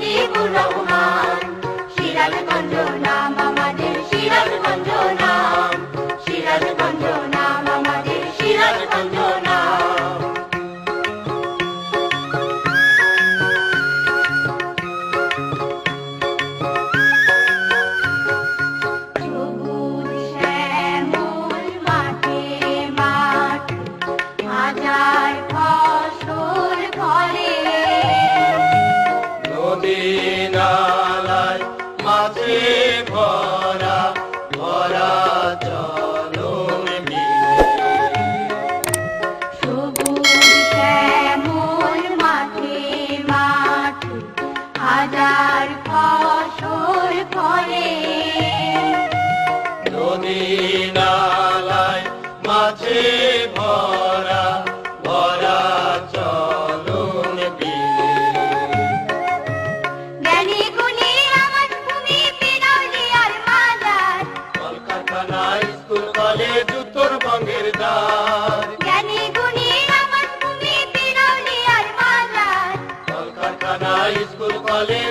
মুজিবুর রহমান সিরাজগঞ্জ নাম Hallelujah.